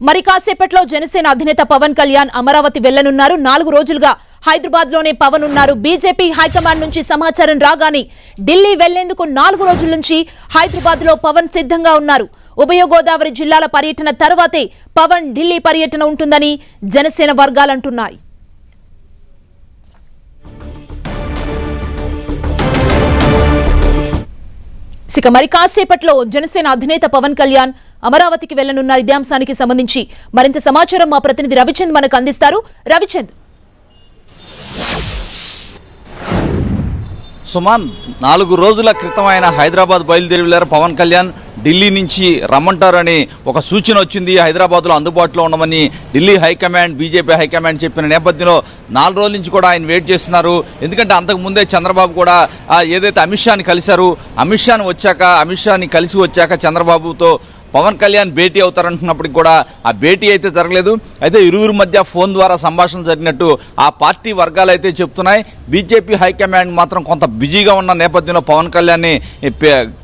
మరి కాసేపట్లో జనసేన అధినేత పవన్ కళ్యాణ్ అమరావతి వెళ్ళనున్నారు నాలుగు రోజులుగా హైదరాబాద్లోనే పవన్ ఉన్నారు బీజేపీ హైకమాండ్ నుంచి సమాచారం రాగానే ఢిల్లీ వెళ్ళేందుకు నాలుగు రోజుల నుంచి హైదరాబాద్లో పవన్ సిద్ధంగా ఉన్నారు. ఉభయ గోదావరి జిల్లాల పర్యటన తర్వాతే పవన్ ఢిల్లీ పర్యటన ఉంటుందని జనసేన వర్గాలంటున్నాయి ఇక మరి కాసేపట్లో జనసేన అధినేత పవన్ కళ్యాణ్ అమరావతికి వెళ్ళనున్న ఇదే అంశానికి సంబంధించి మరింత సమాచారం మా ప్రతినిధి రవిచంద్ మనకు అందిస్తారు. రవిచంద్. సుమాన్ నాలుగు రోజుల క్రితం ఆయన హైదరాబాద్ బయలుదేరి వెళ్ళారు పవన్ కళ్యాణ్ ఢిల్లీ నుంచి రమ్మంటారని ఒక సూచన వచ్చింది. హైదరాబాద్లో అందుబాటులో ఉండమని ఢిల్లీ హైకమాండ్ బీజేపీ హైకమాండ్ చెప్పిన నేపథ్యంలో నాలుగు రోజుల నుంచి కూడా ఆయన వెయిట్ చేస్తున్నారు. ఎందుకంటే అంతకు ముందే చంద్రబాబు కూడా ఏదైతే అమిత్ షాని కలిశారు అమిత్ షాని వచ్చాక అమిత్ షాని కలిసి వచ్చాక చంద్రబాబుతో పవన్ కళ్యాణ్ భేటీ అవుతారంటున్నప్పటికి కూడా ఆ భేటీ అయితే జరగలేదు. అయితే ఇరువురి మధ్య ఫోన్ ద్వారా సంభాషణ జరిగినట్టు ఆ పార్టీ వర్గాలు అయితే చెప్తున్నాయి. బీజేపీ హైకమాండ్ మాత్రం కొంత బిజీగా ఉన్న నేపథ్యంలో పవన్ కళ్యాణ్ని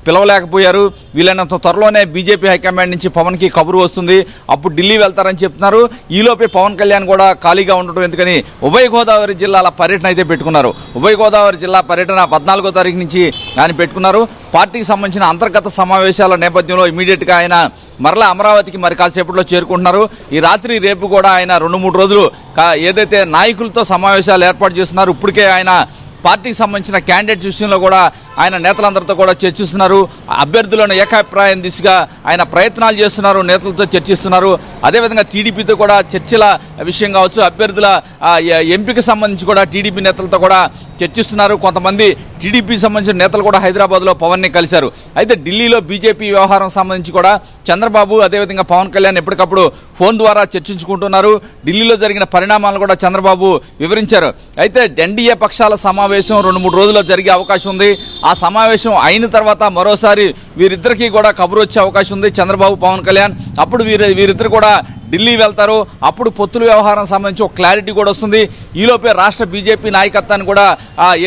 పిలవలేకపోయారు. వీలైనంత త్వరలోనే బీజేపీ హైకమాండ్ నుంచి పవన్కి కబురు వస్తుంది. అప్పుడు ఢిల్లీ వెళ్తారని చెప్తున్నారు. ఈలోపే పవన్ కళ్యాణ్ కూడా ఖాళీగా ఉండటం ఎందుకని ఉభయ గోదావరి జిల్లాల పర్యటన అయితే పెట్టుకున్నారు. ఉభయ గోదావరి జిల్లా పర్యటన పద్నాలుగో తారీఖు నుంచి ఆయన పెట్టుకున్నారు. పార్టీకి సంబంధించిన అంతర్గత సమావేశాల నేపథ్యంలో ఇమీడియట్గా ఆయన మరలా అమరావతికి మరి కాసేపట్లో చేరుకుంటున్నారు. ఈ రాత్రి రేపు కూడా ఆయన రెండు మూడు రోజులు ఏదైతే నాయకులతో సమావేశాలు ఏర్పాటు చేస్తున్నారు ఇప్పటికే ఆయన పార్టీకి సంబంధించిన క్యాండిడేట్ విషయంలో కూడా ఆయన నేతలందరితో కూడా చర్చిస్తున్నారు. అభ్యర్థులను ఏకాభిప్రాయం దిశగా ఆయన ప్రయత్నాలు చేస్తున్నారు నేతలతో చర్చిస్తున్నారు. అదేవిధంగా టీడీపీతో కూడా చర్చల విషయం కావచ్చు అభ్యర్థుల ఎంపిక సంబంధించి కూడా టీడీపీ నేతలతో కూడా చర్చిస్తున్నారు. కొంతమంది టీడీపీ సంబంధించిన నేతలు కూడా హైదరాబాద్లో పవన్ని కలిశారు. అయితే ఢిల్లీలో బీజేపీ వ్యవహారం సంబంధించి కూడా చంద్రబాబు అదేవిధంగా పవన్ కళ్యాణ్ ఎప్పటికప్పుడు ఫోన్ ద్వారా చర్చించుకుంటున్నారు. ఢిల్లీలో జరిగిన పరిణామాలను కూడా చంద్రబాబు వివరించారు. అయితే ఎన్డీఏ పక్షాల సమావేశం రెండు మూడు రోజుల్లో జరిగే అవకాశం ఉంది. ఆ సమావేశం అయిన తర్వాత మరోసారి వీరిద్దరికీ కూడా కబురు వచ్చే అవకాశం ఉంది. చంద్రబాబు పవన్ కళ్యాణ్. అప్పుడు వీరి వీరిద్దరు కూడా ఢిల్లీ వెళ్తారు. అప్పుడు పొత్తుల వ్యవహారం సంబంధించి ఒక క్లారిటీ కూడా వస్తుంది. ఈలోపే రాష్ట్ర బీజేపీ నాయకత్వాన్ని కూడా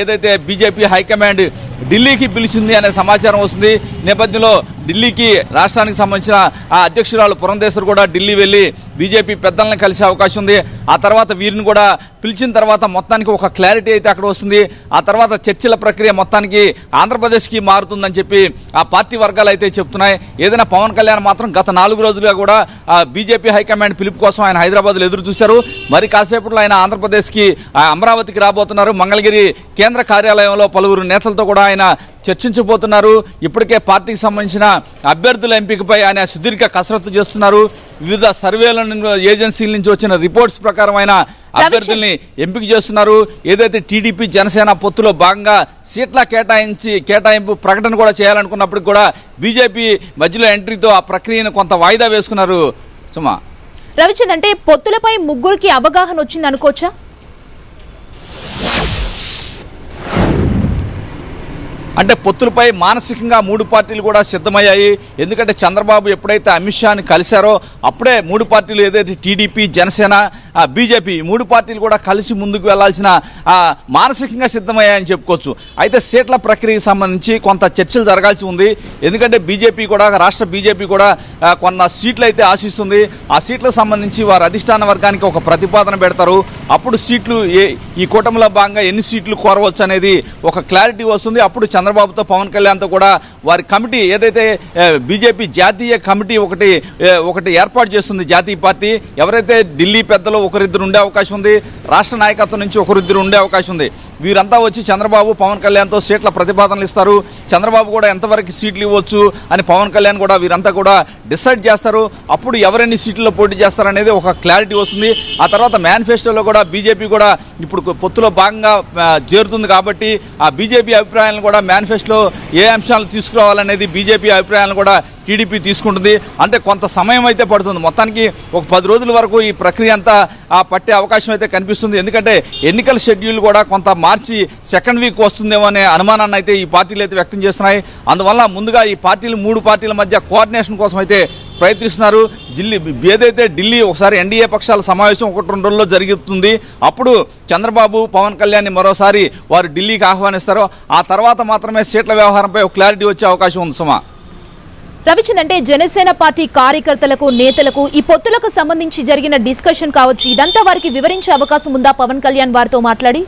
ఏదైతే బీజేపీ హైకమాండ్ ఢిల్లీకి పిలిచింది అనే సమాచారం వస్తుంది. నేపథ్యంలో ఢిల్లీకి రాష్ట్రానికి సంబంధించిన ఆ అధ్యక్షురాలు పురంధేశ్వర్ కూడా ఢిల్లీ వెళ్ళి బీజేపీ పెద్దలను కలిసే అవకాశం ఉంది. ఆ తర్వాత వీరిని కూడా పిలిచిన తర్వాత మొత్తానికి ఒక క్లారిటీ అయితే అక్కడ వస్తుంది. ఆ తర్వాత చర్చల ప్రక్రియ మొత్తానికి ఆంధ్రప్రదేశ్కి మారుతుందని చెప్పి ఆ పార్టీ వర్గాలు అయితే చెప్తున్నాయి. ఏదైనా పవన్ కళ్యాణ్ మాత్రం గత నాలుగు రోజులుగా కూడా ఆ బీజేపీ హైకమాండ్ పిలుపు కోసం ఆయన హైదరాబాద్లో ఎదురు చూశారు. మరి కాసేపట్లో ఆయన ఆంధ్రప్రదేశ్కి ఆ అమరావతికి రాబోతున్నారు. మంగళగిరి కేంద్ర కార్యాలయంలో పలువురు నేతలతో కూడా ఆయన చర్చించబోతున్నారు. ఇప్పటికే పార్టీకి సంబంధించిన అభ్యర్థుల ఎంపికపై ఆయన సుదీర్ఘ కసరత్తు చేస్తున్నారు. వివిధ సర్వేల ఏజెన్సీల నుంచి వచ్చిన రిపోర్ట్స్ ప్రకారం ఆయన అభ్యర్థుల్ని ఎంపిక చేస్తున్నారు. ఏదైతే టీడీపీ జనసేన పొత్తులో భాగంగా సీట్ల కేటాయించి కేటాయింపు ప్రకటన కూడా చేయాలనుకున్నప్పటికి కూడా బీజేపీ మధ్యలో ఎంట్రీతో ఆ ప్రక్రియను కొంత వాయిదా వేసుకున్నారు. సుమా. రవిచంద్ అంటే పొత్తులపై ముగ్గురికి అవగాహన వచ్చింది అనుకోవచ్చా అంటే పొత్తులపై మానసికంగా మూడు పార్టీలు కూడా సిద్ధమయ్యాయి. ఎందుకంటే చంద్రబాబు ఎప్పుడైతే అమిత్ షాని కలిశారో అప్పుడే మూడు పార్టీలు ఏదైతే టీడీపీ జనసేన బీజేపీ మూడు పార్టీలు కూడా కలిసి ముందుకు వెళ్ళాల్సిన మానసికంగా సిద్ధమయ్యాయని చెప్పుకోవచ్చు. అయితే సీట్ల ప్రక్రియకి సంబంధించి కొంత చర్చలు జరగాల్సి ఉంది. ఎందుకంటే బీజేపీ కూడా రాష్ట్ర బీజేపీ కూడా కొన్న సీట్లు అయితే ఆశిస్తుంది. ఆ సీట్లకు సంబంధించి వారి అధిష్టాన వర్గానికి ఒక ప్రతిపాదన పెడతారు. అప్పుడు సీట్లు ఈ కూటమిలో భాగంగా ఎన్ని సీట్లు కోరవచ్చు అనేది ఒక క్లారిటీ వస్తుంది. అప్పుడు చంద్రబాబుతో పవన్ కళ్యాణ్తో కూడా వారి కమిటీ ఏదైతే బీజేపీ జాతీయ కమిటీ ఒకటి ఒకటి ఏర్పాటు చేస్తుంది జాతీయ పార్టీ ఎవరైతే ఢిల్లీ పెద్దలు ఒకరిద్దరు ఉండే అవకాశం ఉంది రాష్ట్ర నాయకత్వం నుంచి ఒకరిద్దరు ఉండే అవకాశం ఉంది వీరంతా వచ్చి చంద్రబాబు పవన్ కళ్యాణ్తో సీట్ల ప్రతిపాదనలు ఇస్తారు. చంద్రబాబు కూడా ఎంతవరకు సీట్లు ఇవ్వచ్చు అని పవన్ కళ్యాణ్ కూడా వీరంతా కూడా డిసైడ్ చేస్తారు. అప్పుడు ఎవరెన్ని సీట్లలో పోటీ చేస్తారనేది ఒక క్లారిటీ వస్తుంది. ఆ తర్వాత మేనిఫెస్టోలో కూడా బీజేపీ కూడా ఇప్పుడు పొత్తులో భాగంగా చేరుతుంది కాబట్టి ఆ బీజేపీ అభిప్రాయాలను కూడా మేనిఫెస్టోలో ఏ అంశాలు తీసుకురావాలనేది బీజేపీ అభిప్రాయాలను కూడా టీడీపీ తీసుకుంటుంది. అంటే కొంత సమయం అయితే పడుతుంది. మొత్తానికి ఒక పది రోజుల వరకు ఈ ప్రక్రియ అంతా ఆ, పట్టే అవకాశం అయితే కనిపిస్తుంది. ఎందుకంటే ఎన్నికల షెడ్యూల్ కూడా కొంత మార్చి సెకండ్ వీక్ వస్తుందేమో అనే అనుమానాన్ని అయితే ఈ పార్టీలు అయితే వ్యక్తం చేస్తున్నాయి. అందువల్ల ముందుగా ఈ పార్టీలు మూడు పార్టీల మధ్య కోఆర్డినేషన్ కోసం అయితే ప్రయత్నిస్తున్నారు. ఢిల్లీ ఏదైతే ఢిల్లీ ఒకసారి ఎన్డీఏ పక్షాల సమావేశం ఒకటి రెండు రోజుల్లో జరుగుతుంది అప్పుడు చంద్రబాబు పవన్ కళ్యాణ్ మరోసారి వారు ఢిల్లీకి ఆహ్వానిస్తారో ఆ తర్వాత మాత్రమే సీట్ల వ్యవహారంపై ఒక క్లారిటీ వచ్చే అవకాశం ఉంది సుమా. రవిచంద్ అంటే జనసేన పార్టీ కార్యకర్తలకు నేతలకు ఈ పొత్తులకు సంబంధించి జరిగిన డిస్కషన్ కావచ్చు. ఇదంతా వారికి వివరించే అవకాశం ఉందా? పవన్ కళ్యాణ్ వారితో మాట్లాడి.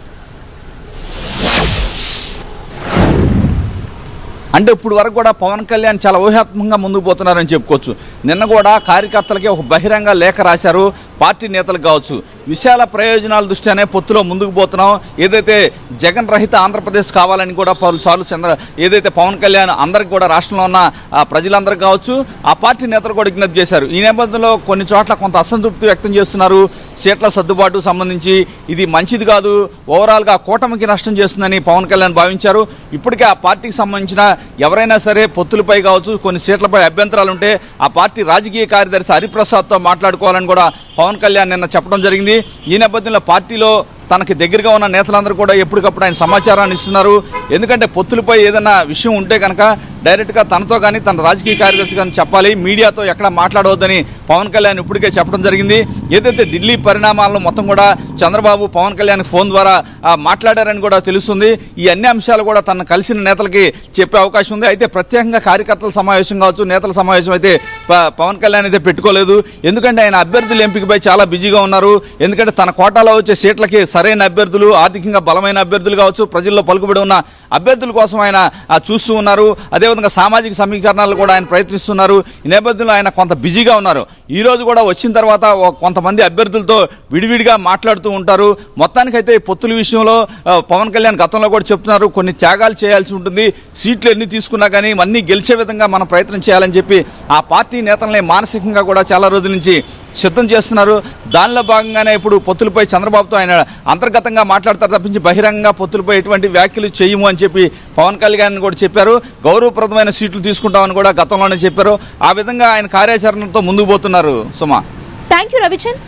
అంటే ఇప్పుడు వరకు కూడా పవన్ కళ్యాణ్ చాలా ఊహాత్మకంగా ముందుకు పోతున్నారని చెప్పుకోవచ్చు. నిన్న కూడా కార్యకర్తలకి ఒక బహిరంగ లేఖ రాశారు పార్టీ నేతలు కావచ్చు. విశాల ప్రయోజనాల దృష్ట్యానే పొత్తులో ముందుకు పోతున్నాం. ఏదైతే జగన్ రహిత ఆంధ్రప్రదేశ్ కావాలని కూడా పలుసార్లు చంద్ర ఏదైతే పవన్ కళ్యాణ్ అందరికి కూడా రాష్ట్రంలో ఉన్న ఆ, ప్రజలందరికీ కావచ్చు ఆ పార్టీ నేతలు కూడా విజ్ఞప్తి చేశారు. ఈ నేపథ్యంలో కొన్ని చోట్ల కొంత అసంతృప్తి వ్యక్తం చేస్తున్నారు. సీట్ల సర్దుబాటు సంబంధించి ఇది మంచిది కాదు. ఓవరాల్గా కూటమికి నష్టం చేస్తుందని పవన్ కళ్యాణ్ భావించారు. ఇప్పటికే ఆ పార్టీకి సంబంధించిన ఎవరైనా సరే పొత్తులపై కావచ్చు కొన్ని సీట్లపై అభ్యంతరాలు ఉంటే ఆ పార్టీ రాజకీయ కార్యదర్శి హరిప్రసాద్తో మాట్లాడుకోవాలని కూడా పవన్ కళ్యాణ్ నిన్న చెప్పడం జరిగింది. ఈ నేపథ్యంలో పార్టీలో తనకి దగ్గరగా ఉన్న నేతలందరూ కూడా ఎప్పటికప్పుడు ఆయన సమాచారాన్ని ఇస్తున్నారు. ఎందుకంటే పొత్తులపై ఏదైనా విషయం ఉంటే కనుక డైరెక్ట్గా తనతో కానీ తన రాజకీయ కార్యదర్శి కానీ చెప్పాలి. మీడియాతో ఎక్కడ మాట్లాడవద్దని పవన్ కళ్యాణ్ ఇప్పటికే చెప్పడం జరిగింది. ఏదైతే ఢిల్లీ పరిణామాలను మొత్తం కూడా చంద్రబాబు పవన్ కళ్యాణ్ ఫోన్ ద్వారా మాట్లాడారని కూడా తెలుస్తుంది. ఈ అన్ని అంశాలు కూడా తన కలిసిన నేతలకి చెప్పే అవకాశం ఉంది. అయితే ప్రత్యేకంగా కార్యకర్తల సమావేశం కావచ్చు నేతల సమావేశం అయితే పవన్ కళ్యాణ్ అయితే పెట్టుకోలేదు. ఎందుకంటే ఆయన అభ్యర్థుల ఎంపికపై చాలా బిజీగా ఉన్నారు. ఎందుకంటే తన కోటాలో వచ్చే సీట్లకి సరైన అభ్యర్థులు ఆర్థికంగా బలమైన అభ్యర్థులు కావచ్చు ప్రజల్లో పలుకుబడి ఉన్న అభ్యర్థుల కోసం ఆయన చూస్తూ ఉన్నారు. అదేవిధంగా సామాజిక సమీకరణాలు కూడా ఆయన ప్రయత్నిస్తున్నారు. ఈ నేపథ్యంలో ఆయన కొంత బిజీగా ఉన్నారు. ఈరోజు కూడా వచ్చిన తర్వాత కొంతమంది అభ్యర్థులతో విడివిడిగా మాట్లాడుతూ ఉంటారు. మొత్తానికైతే పొత్తుల విషయంలో పవన్ కళ్యాణ్ గతంలో కూడా చెప్తున్నారు కొన్ని త్యాగాలు చేయాల్సి ఉంటుంది సీట్లు ఎన్ని తీసుకున్నా కానీ అన్నీ గెలిచే విధంగా మనం ప్రయత్నం చేయాలని చెప్పి ఆ పార్టీ నేతలని మానసికంగా కూడా చాలా రోజుల నుంచి సిద్ధం చేస్తున్నారు. దానిలో భాగంగానే ఇప్పుడు పొత్తులపై చంద్రబాబుతో ఆయన అంతర్గతంగా మాట్లాడతారు తప్పించి బహిరంగంగా పొత్తులపై ఎటువంటి వ్యాఖ్యలు చేయము అని చెప్పి పవన్ కళ్యాణ్ కూడా చెప్పారు. గౌరవప్రదమైన సీట్లు తీసుకుంటామని కూడా గతంలోనే చెప్పారు. ఆ విధంగా ఆయన కార్యాచరణతో ముందుకు పోతున్నారు. సుమా. Thank you Ravichand